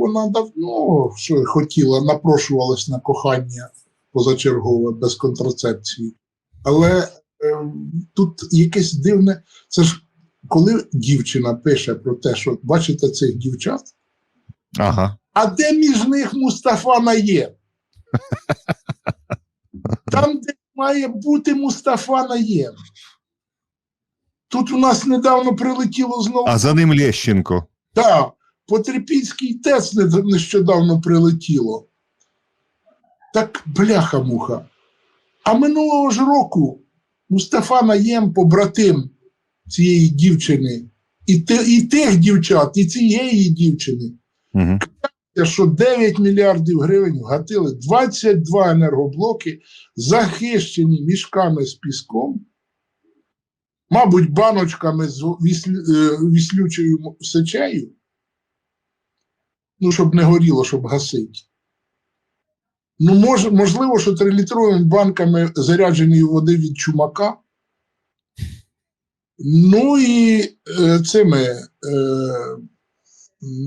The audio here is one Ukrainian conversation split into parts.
вона давно що хотіла, напрошувалась на кохання позачергове без контрацепції. Але е, тут якесь дивне. Це ж коли дівчина пише про те, що бачите цих дівчат, Ага. а де між них Мустафа Наєм? Там, де має бути Мустафа Наєм. Тут у нас недавно прилетіло знову. А за ним Лещенко. Так, Потрипільський ТЕЦ не- нещодавно прилетіло. Так бляха-муха. А минулого ж року Мустафа Наєм, побратим цієї дівчини, і, ти, і тих дівчат, і цієї дівчини, Угу. що 9 мільярдів гривень вгатили 22 енергоблоки, захищені мішками з піском, мабуть, баночками з е, віслючою сечею, ну, щоб не горіло, щоб гасити. Ну, мож, можливо, що трилітровими банками зарядженої води від чумака. Ну і е, цими, е,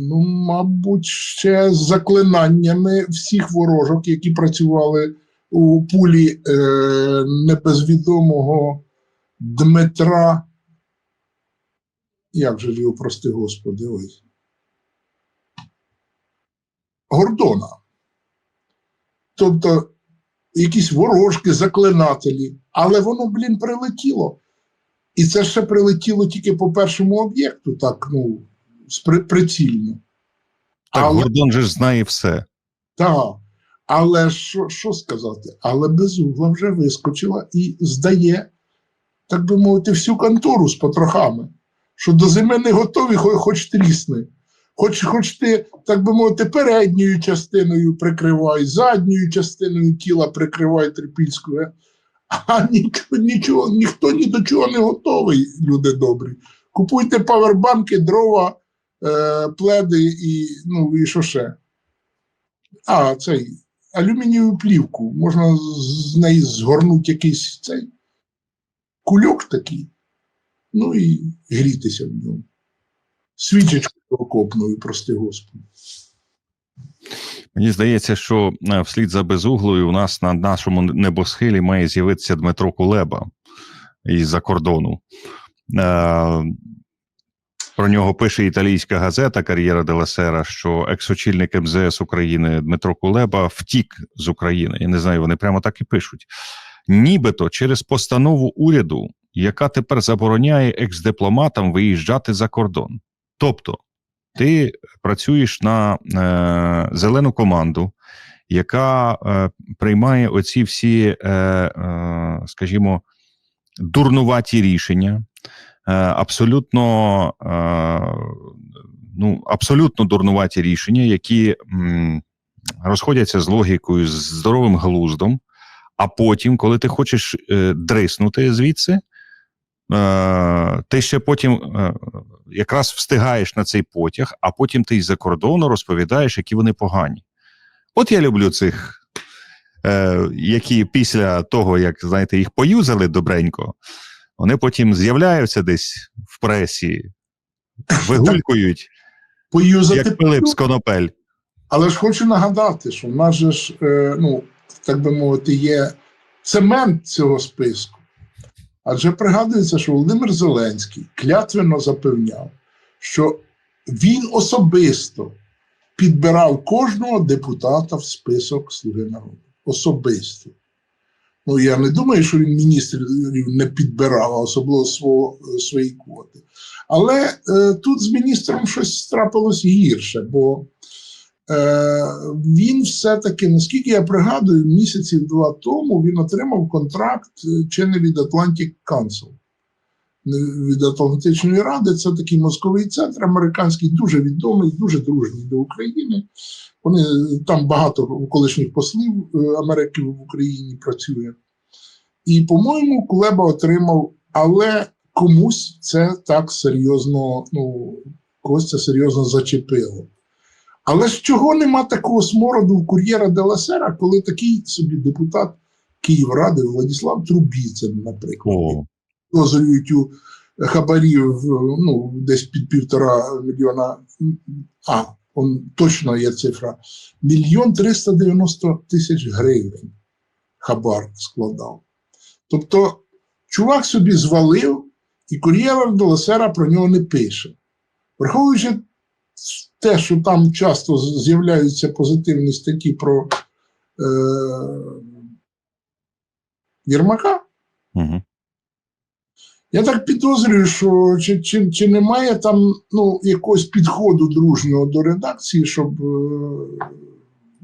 ну, мабуть, ще з заклинаннями всіх ворожок, які працювали у пулі е, небезвідомого Дмитра. Як же його, прости Господи, ой. Тобто якісь ворожки, заклинателі, але воно, блін, прилетіло. І це ще прилетіло тільки по першому об'єкту, так, ну, спри- прицільно. Так, Але- Гордон же ж знає все. Так. Але що, що сказати? Але безугла вже вискочила і здає, так би мовити, всю контору з потрохами. Що до зими не готові, хоч, хоч трісни. Хоч, хоч ти, так би мовити, передньою частиною прикривай, задньою частиною тіла прикривай трипільською. А нічого, нічого, ніхто ні до чого не готовий, люди добрі. Купуйте павербанки, дрова, е, пледи і, ну, і що ще. А, цей алюмінієву плівку. Можна з неї згорнути якийсь цей кульок такий, ну і грітися в ньому. Свічечку окопною, прости Господи. Мені здається, що е, вслід за безуглою у нас на нашому небосхилі має з'явитися Дмитро Кулеба із-за кордону. Е, Про нього пише італійська газета Кар'єра Деласера, що екс-очільник МЗС України Дмитро Кулеба втік з України. Я не знаю, вони прямо так і пишуть. Нібито через постанову уряду, яка тепер забороняє екс-дипломатам виїжджати за кордон. Тобто, ти працюєш на е, зелену команду, яка е, приймає оці всі, е, е, скажімо, дурнуваті рішення, е, абсолютно, е, ну, абсолютно дурнуваті рішення, які м, розходяться з логікою, з здоровим глуздом. А потім, коли ти хочеш е, дриснути звідси, ти ще потім е, якраз встигаєш на цей потяг, а потім ти з-за кордону розповідаєш, які вони погані. От я люблю цих, е, які після того, як знаєте, їх поюзали добренько, вони потім з'являються десь в пресі, вигулькують, Поюзати як Пилип з Конопель. Але ж хочу нагадати, що в нас же ж, е, ну, так би мовити, є цемент цього списку. Адже пригадується, що Володимир Зеленський клятвенно запевняв, що він особисто підбирав кожного депутата в список Слуги народу. Особисто. Ну, я не думаю, що він міністрів не підбирав, особливо свого, свої квоти. Але е, тут з міністром щось трапилось гірше, бо е, він все-таки, наскільки я пригадую, місяців два тому він отримав контракт е, чи не від Atlantic Council. Від Атлантичної Ради це такий мозковий центр американський, дуже відомий, дуже дружній до України. Вони е, там багато колишніх послів е, Америки в Україні працює. І, по-моєму, Кулеба отримав, але комусь це так серйозно, ну, когось це серйозно зачепило. Але ж чого нема такого смороду в кур'єра Деласера, коли такий собі депутат Київради Владислав Трубіцин, наприклад, підозрюють у хабарів ну, десь під півтора мільйона. А, он точно є цифра, мільйон 390 тисяч гривень хабар складав. Тобто, чувак собі звалив, і кур'єр Делесера про нього не пише. Враховуючи те, що там часто з'являються позитивні статті про е, Єрмака, Угу. я так підозрюю, що чи, чи, чи немає там ну, якогось підходу дружнього до редакції, щоб е,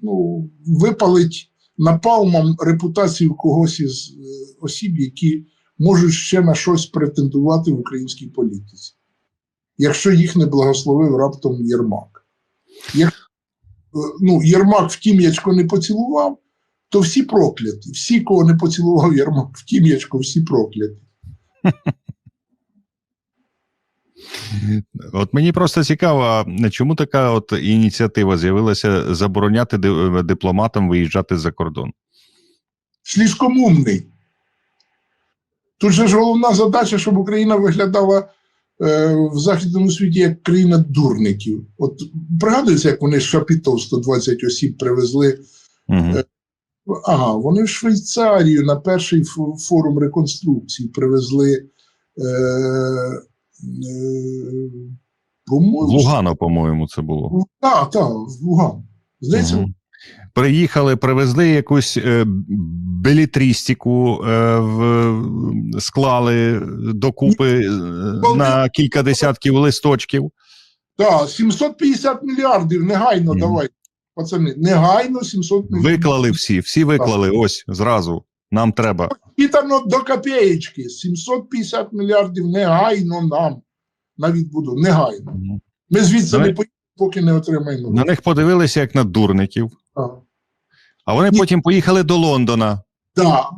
ну, випалить напалмом репутацію когось із е, осіб, які можуть ще на щось претендувати в українській політиці, якщо їх не благословив раптом Єрмак. Як е, ну, Єрмак в тім'ячко не поцілував, то всі прокляті. Всі, кого не поцілував Єрмак в тім'ячко, всі прокляті. От мені просто цікаво, чому така от ініціатива з'явилася забороняти дипломатам виїжджати за кордон? слишком умний. Тут же ж головна задача, щоб Україна виглядала е, в західному світі як країна дурників. От пригадується, як вони з Шапітов 120 осіб привезли. Угу. Ага, вони в Швейцарію на перший форум реконструкції привезли. Е, е, по-моєму, Лугано, по-моєму, це було. Так, так, в Луган. Здається, Мгм. Приїхали, привезли якусь е, белітрістику, е, в, склали докупи е, на кілька десятків листочків. так, 750 мільярдів негайно Мгм. давай. Пацани, негайно 700 мільярдів. Виклали всі, всі виклали. Ось зразу. Нам треба. Підано до копеєчки. 750 мільярдів негайно нам на відбуду. Негайно. Ми звідси Давай. не поїдемо, поки не отримаємо. На них подивилися як на дурників, Так. а вони Ні. потім поїхали до Лондона. Так.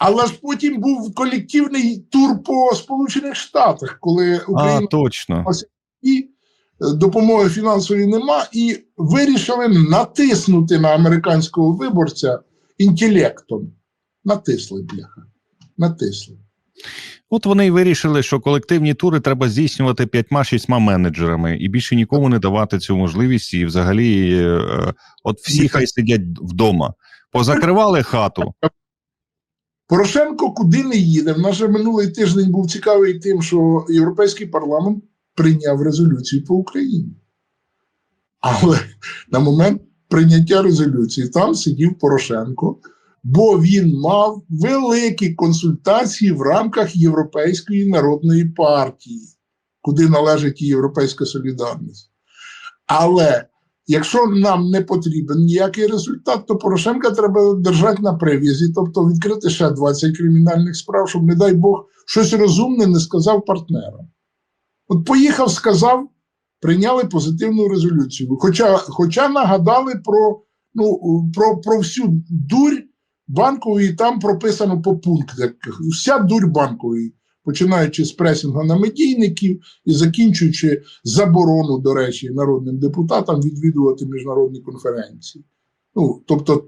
Але ж потім був колективний тур по Сполучених Штатах, коли А, Україна точно. і е, допомоги фінансової нема, і вирішили натиснути на американського виборця інтелектом. Натисли, бляха. Натисли. От вони й вирішили, що колективні тури треба здійснювати п'ятьма-шістьма менеджерами і більше нікому не давати цю можливість. І взагалі, е, от всі хай сидять вдома. Позакривали хату. Порошенко куди не їде. В нас же минулий тиждень був цікавий тим, що Європейський парламент прийняв резолюцію по Україні. Але на момент прийняття резолюції там сидів Порошенко, бо він мав великі консультації в рамках Європейської народної партії, куди належить і Європейська солідарність. Але якщо нам не потрібен ніякий результат, то Порошенка треба держати на прив'язі, тобто відкрити ще 20 кримінальних справ, щоб, не дай Бог, щось розумне не сказав партнерам. От поїхав, сказав, прийняли позитивну резолюцію. Хоча, хоча нагадали про, ну, про, про всю дурь банкової, там прописано по пунктах. Вся дурь банкової, починаючи з пресінгу на медійників і закінчуючи заборону, до речі, народним депутатам відвідувати міжнародні конференції. Ну, тобто, е,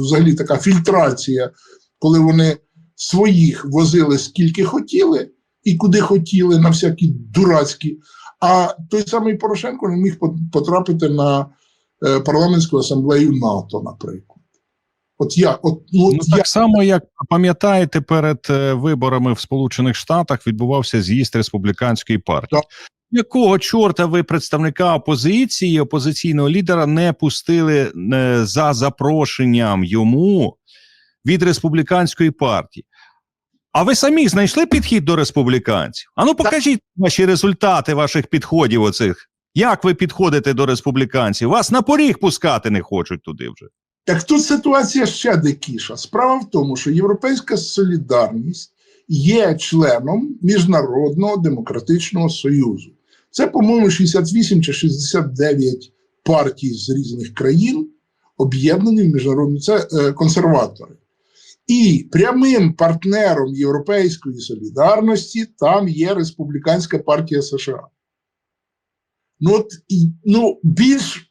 взагалі, така фільтрація, коли вони своїх возили скільки хотіли і куди хотіли на всякі дурацькі. А той самий Порошенко не міг потрапити на е, парламентську асамблею НАТО, наприклад. От я, от, ну, Ну, от я так само, як пам'ятаєте, перед е, виборами в Сполучених Штатах відбувався з'їзд республіканської партії. Так. Якого чорта ви представника опозиції, опозиційного лідера не пустили е, за запрошенням йому від республіканської партії? А ви самі знайшли підхід до республіканців? Ану, покажіть ваші результати ваших підходів оцих. Як ви підходите до республіканців? Вас на поріг пускати не хочуть туди вже. Так тут ситуація ще дикіша. Справа в тому, що Європейська солідарність є членом Міжнародного демократичного союзу. Це, по-моєму, 68 чи 69 партій з різних країн, об'єднані в міжнародну це е, консерватори. І прямим партнером Європейської солідарності там є Республіканська партія США. Ну, от, ну більш,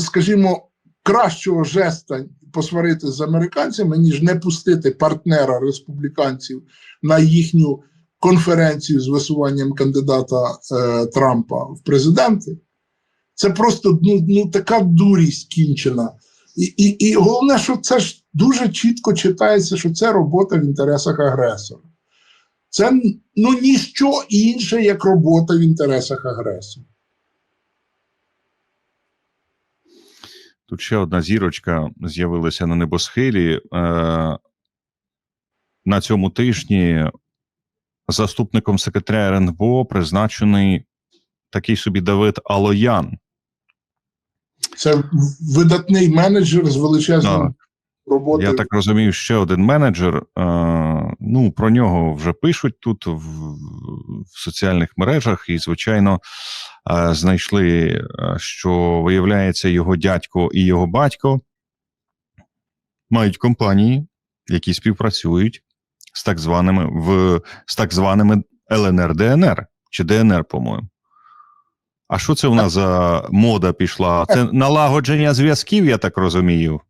скажімо, кращого жеста посварити з американцями, ніж не пустити партнера республіканців на їхню конференцію з висуванням кандидата е, Трампа в президенти. Це просто ну, ну, така дурість кінчена. І, і, і головне, що це ж дуже чітко читається, що це робота в інтересах агресора. Це ну, ніщо інше, як робота в інтересах агресора. Тут ще одна зірочка з'явилася на небосхилі. Е, на цьому тижні заступником секретаря РНБО призначений такий собі Давид Алоян. Це видатний менеджер з величезною Так. роботою. Я так розумію, ще один менеджер. Е, ну, про нього вже пишуть тут в, в соціальних мережах, і, звичайно, знайшли, що виявляється, його дядько і його батько мають компанії, які співпрацюють з так званими в з так званими ЛНР ДНР чи ДНР, по-моєму. А що це у нас за мода пішла? Це налагодження зв'язків, я так розумію.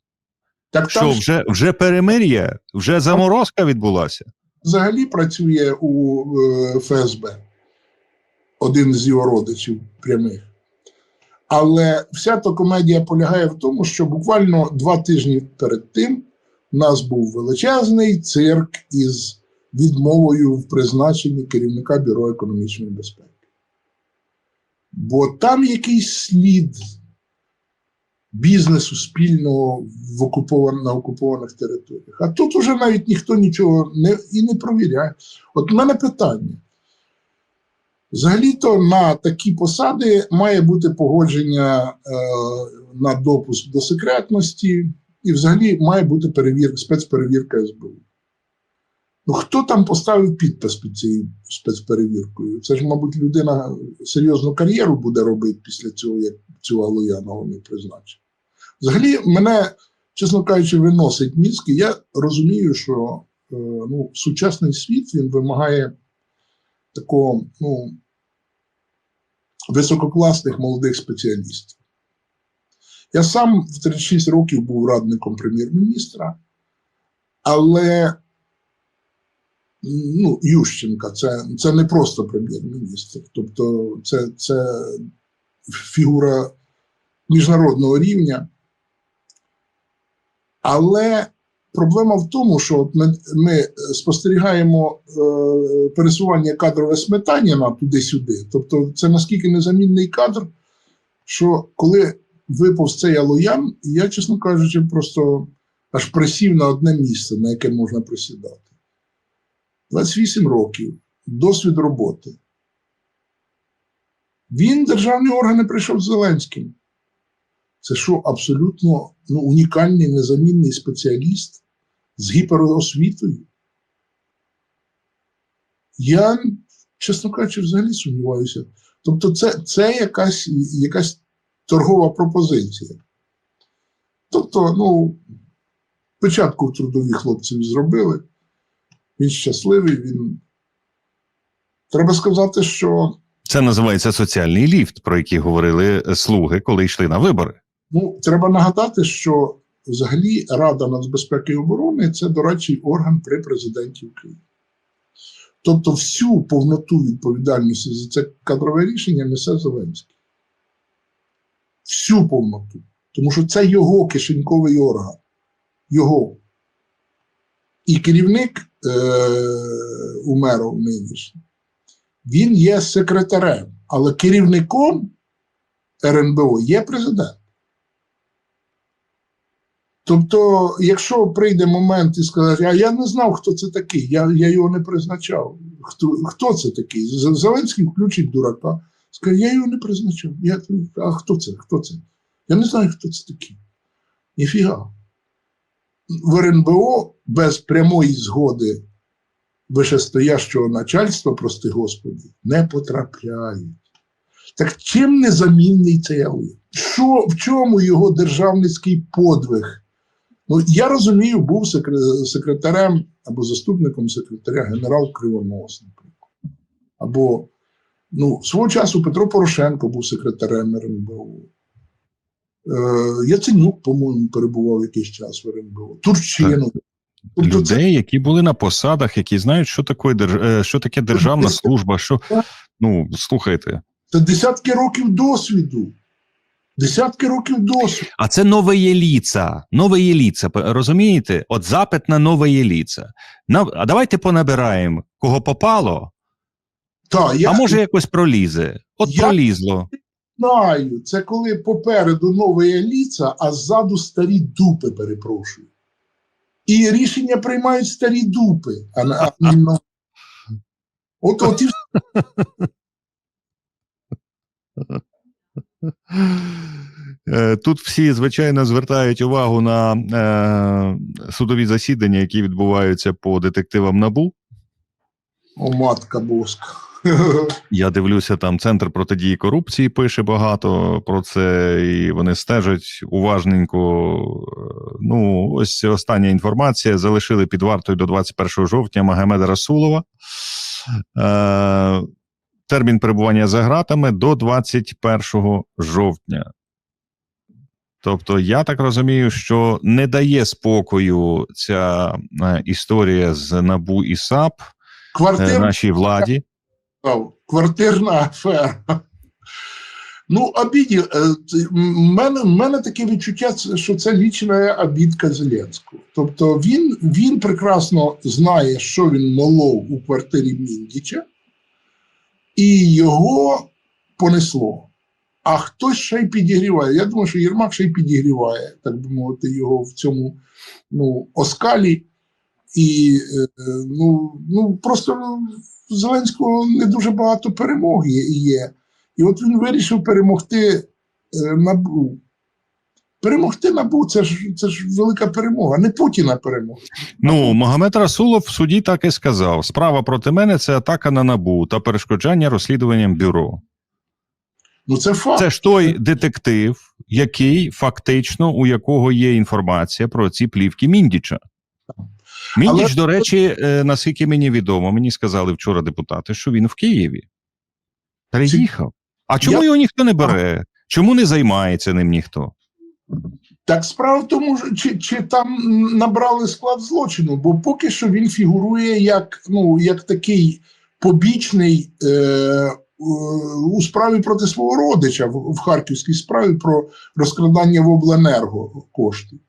так Що там вже, вже перемир'я, вже заморозка відбулася. взагалі працює у е, ФСБ, один з його родичів прямих. Але вся та комедія полягає в тому, що буквально два тижні перед тим у нас був величезний цирк із відмовою в призначенні керівника Бюро економічної безпеки. Бо там якийсь слід бізнесу спільного в окупован, на окупованих територіях. А тут уже навіть ніхто нічого не, і не провіряє. От в мене питання. Взагалі-то на такі посади має бути погодження е, на допуск до секретності, і взагалі має бути перевірка, спецперевірка СБУ. Ну, хто там поставив підпис під цією спецперевіркою? Це ж, мабуть, людина серйозну кар'єру буде робити після цього, як цього Алояна вони призначать. Взагалі, мене, чесно кажучи, виносить мізки. Я розумію, що е, ну, сучасний світ він вимагає такого ну, висококласних молодих спеціалістів. Я сам в 36 років був радником прем'єр-міністра, але ну, Ющенка це, це не просто прем'єр-міністр. Тобто, це, це фігура міжнародного рівня. Але проблема в тому, що от ми, ми спостерігаємо е, пересування кадрове сметання туди-сюди. Тобто, це наскільки незамінний кадр, що коли випав цей алоян, я, чесно кажучи, просто аж присів на одне місце, на яке можна присідати. 28 років, досвід роботи. Він державні органи прийшов з Зеленським. Це що, абсолютно ну, унікальний, незамінний спеціаліст з гіперосвітою? Я, чесно кажучи, взагалі сумніваюся. Тобто, це, це якась, якась торгова пропозиція. Тобто, ну, спочатку трудові хлопців зробили, він щасливий, він. Треба сказати, що Це називається соціальний ліфт, про який говорили слуги, коли йшли на вибори. Ну, треба нагадати, що взагалі Рада нацбезпеки і оборони це дорадчий орган при президенті України. Тобто, всю повноту відповідальності за це кадрове рішення несе Зеленський. Всю повноту. Тому що це його кишеньковий орган. Його. І керівник е- Умеров нинішній, він є секретарем, але керівником РНБО є президент. Тобто, якщо прийде момент і скаже, а я не знав, хто це такий, я, я його не призначав. Хто, хто це такий? Зеленський включить дурака, скаже, я його не призначав. Я, а хто це? Хто це? Я не знаю, хто це такий. Ніфіга. В РНБО без прямої згоди вищестоящого начальства, прости Господи, не потрапляють. Так чим незамінний цей Алиєв? Що, в чому його державницький подвиг? Ну, я розумію, був секре- секретарем або заступником секретаря генерал Кривонос, наприклад. Або ну, свого часу Петро Порошенко був секретарем РНБО. Е, Яценюк, по-моєму, перебував якийсь час в РНБО. Турчинов. Тобто це Людей, які були на посадах, які знають, що таке, держ- е, що таке державна служба. Що... Ну, слухайте, Це десятки років досвіду. Десятки років досвіду. А це нове єліца. Нове єліца. Розумієте? От запит на нове єліца. На, а давайте понабираємо, кого попало, Та, я а може якось пролізе. От Я- пролізло. знаю, це коли попереду нова еліца, а ззаду старі дупи, перепрошую. І рішення приймають старі дупи, а а не. От, от і Тут всі, звичайно, звертають увагу на е, судові засідання, які відбуваються по детективам НАБУ. О, матка боска. Я дивлюся, там центр протидії корупції пише багато про це, і вони стежать уважненько. Е, Ну, ось остання інформація. Залишили під вартою до 21 жовтня Магомеда Расулова. Е, термін перебування за ґратами до 21 жовтня. Тобто, я так розумію, що не дає спокою ця е, історія з НАБУ і САП е, Квартира нашій владі. Квартирна афера. Ну, обіді, е, м- мене, мене таке відчуття, що це лічна обідка Зеленського. Тобто він, він прекрасно знає, що він молов у квартирі Міндіча, і його понесло. А хтось ще й підігріває. Я думаю, що Єрмак ще й підігріває, так би мовити, його в цьому ну, оскалі. І е, ну, ну просто в Зеленського не дуже багато перемог є. є. І от він вирішив перемогти е, набу. Перемогти набу це ж це ж велика перемога, не Путіна перемога. Ну, Магомед Расулов в суді так і сказав: справа проти мене це атака на набу та перешкоджання розслідуванням бюро. Ну це факт. Це ж той детектив, який фактично у якого є інформація про ці плівки Міндіча. Міндіч, Але- до речі, е, наскільки мені відомо, мені сказали вчора депутати, що він в Києві. Переїхав. А чому Я- його ніхто не бере? Чому не займається ним ніхто? Так справа в тому, чи, чи там набрали склад злочину, бо поки що він фігурує як, ну, як такий побічний е, е, у справі проти свого родича в, в харківській справі про розкрадання в обленерго коштів.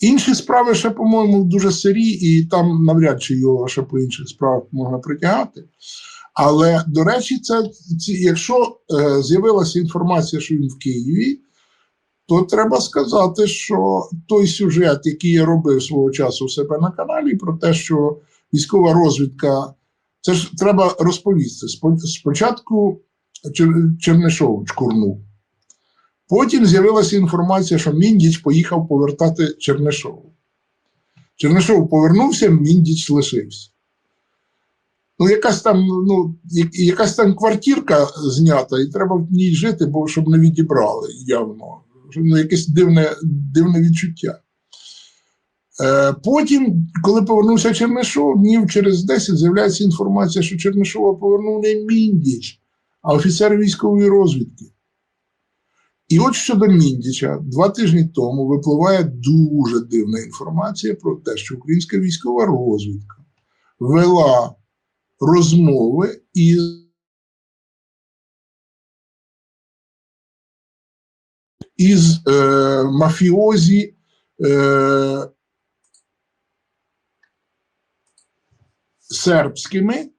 Інші справи ще, по-моєму, дуже сирі, і там навряд чи його ще по інших справах можна притягати. Але, до речі, це, якщо е, з'явилася інформація, що він в Києві, то треба сказати, що той сюжет, який я робив свого часу у себе на каналі, про те, що військова розвідка, це ж треба розповісти. Спочатку Чернишов чкурнув. Потім з'явилася інформація, що Міндіч поїхав повертати Чернишову. Чернишов повернувся, Міндіч лишився. Ну, якась там, ну, якась там квартирка знята, і треба в ній жити, бо щоб не відібрали явно. Ну, якесь дивне, дивне відчуття. Е, потім, коли повернувся Чернишов, днів через 10 з'являється інформація, що Чернишова повернув не Міндіч, а офіцер військової розвідки. І от щодо Міндіча, два тижні тому випливає дуже дивна інформація про те, що українська військова розвідка вела розмови із із е, мафіозі е, сербськими.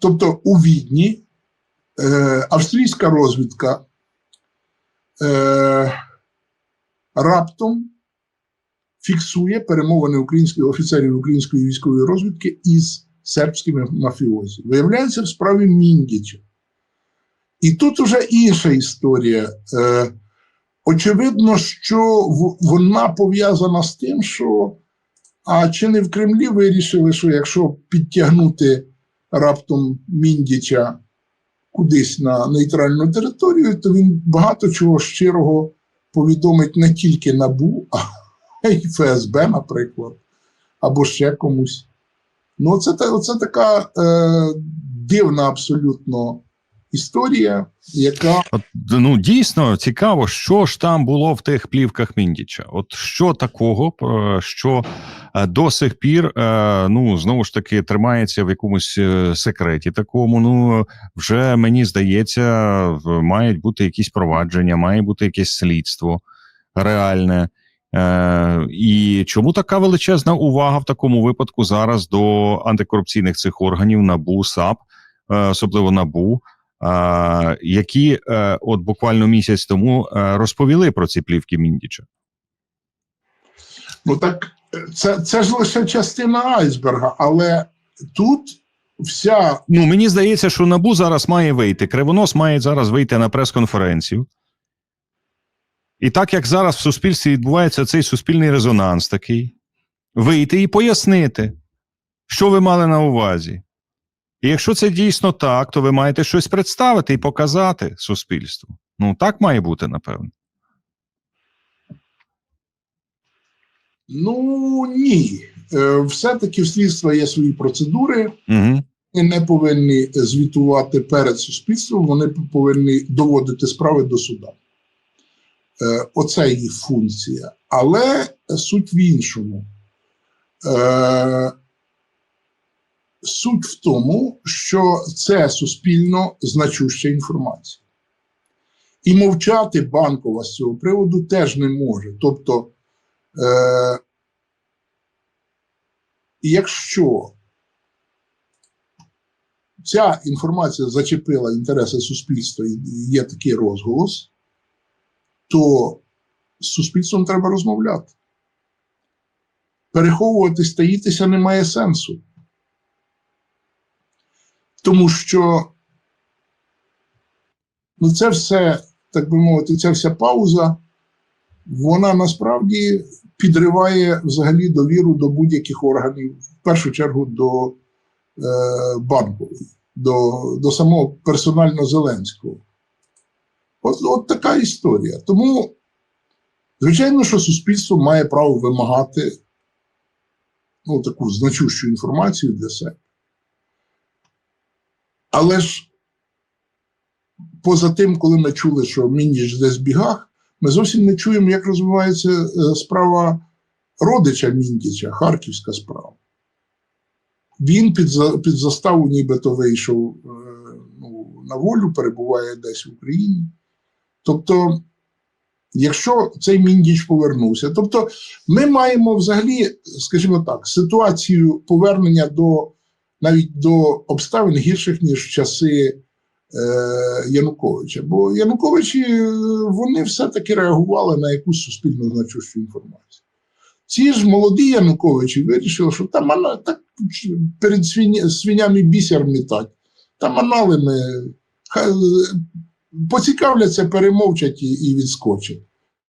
Тобто у Відні е, австрійська розвідка е, раптом фіксує перемовини українських офіцерів української військової розвідки із сербськими мафіозі. Виявляється в справі Міндіча. І тут уже інша історія. Е, очевидно, що вона пов'язана з тим, що а чи не в Кремлі вирішили, що якщо підтягнути раптом Міндіча кудись на нейтральну територію, то він багато чого щирого повідомить не тільки НАБУ, а й ФСБ, наприклад, або ще комусь. Ну, це, це така е, дивна абсолютно історія, яка От, ну, дійсно цікаво, що ж там було в тих плівках Міндіча. От що такого, е, що е, до сих пір, е, ну знову ж таки, тримається в якомусь е, секреті такому. Ну вже мені здається, мають бути якісь провадження, має бути якесь слідство реальне. Е, і чому така величезна увага в такому випадку зараз до антикорупційних цих органів НАБУ, САП, е, особливо НАБУ, е, які е, от буквально місяць тому е, розповіли про ці плівки Міндіча? ну так це, це ж лише частина айсберга, але тут вся Ну мені здається, що НАБУ зараз має вийти. Кривонос має зараз вийти на прес-конференцію. І так як зараз в суспільстві відбувається цей суспільний резонанс такий, вийти і пояснити, що ви мали на увазі. І якщо це дійсно так, то ви маєте щось представити і показати суспільству. Ну, так має бути, напевно. ну ні. Е, Все-таки в слідства є свої процедури. Угу. Вони не повинні звітувати перед суспільством, вони повинні доводити справи до суда. Е, Оце їх функція. Але суть в іншому. Е, Суть в тому, що це суспільно значуща інформація. І мовчати банкова з цього приводу теж не може. Тобто, е, якщо ця інформація зачепила інтереси суспільства і є такий розголос, то з суспільством треба розмовляти. Переховуватись, таїтися немає сенсу. Тому що ну, це все, так би мовити, ця вся пауза, вона насправді підриває взагалі довіру до будь-яких органів, в першу чергу до е, банкової, до, до самого персонально Зеленського. От, от така історія. Тому, звичайно, що суспільство має право вимагати ну, таку значущу інформацію для себе. Але ж поза тим, коли ми чули, що Міндіч десь бігах, ми зовсім не чуємо, як розвивається е, справа родича Міндіча, харківська справа. Він під, під заставу нібито вийшов е, ну, на волю, перебуває десь в Україні. Тобто, якщо цей Міндіч повернувся, тобто ми маємо взагалі, скажімо так, ситуацію повернення до навіть до обставин гірших, ніж в часи е, Януковича. Бо Януковичі е, вони все-таки реагували на якусь суспільно значущу інформацію. Ці ж молоді Януковичі вирішили, що там так перед свиня, свинями бісер мітать, там аналими поцікавляться, перемовчать і, і відскочать.